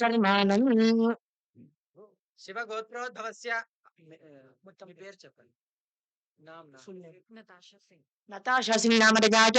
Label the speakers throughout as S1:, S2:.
S1: సన్మానం
S2: శివ గోత్రోద్భవస్య మీ పేరు చెప్పండి. నామ్
S3: Natasha Singh.
S1: నతాశా సింగ్. నామరజాజ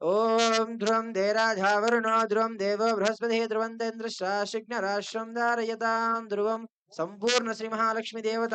S2: ఓం ధ్రువం దేరాజావరుణో ధ్రువం దేవో బృహస్పతి ధ్రువంతేంద్రశాశిఘ్నరాశ్రం ధారయతాం ధ్రువం సంపూర్ణ శ్రీ మహాలక్ష్మి దేవత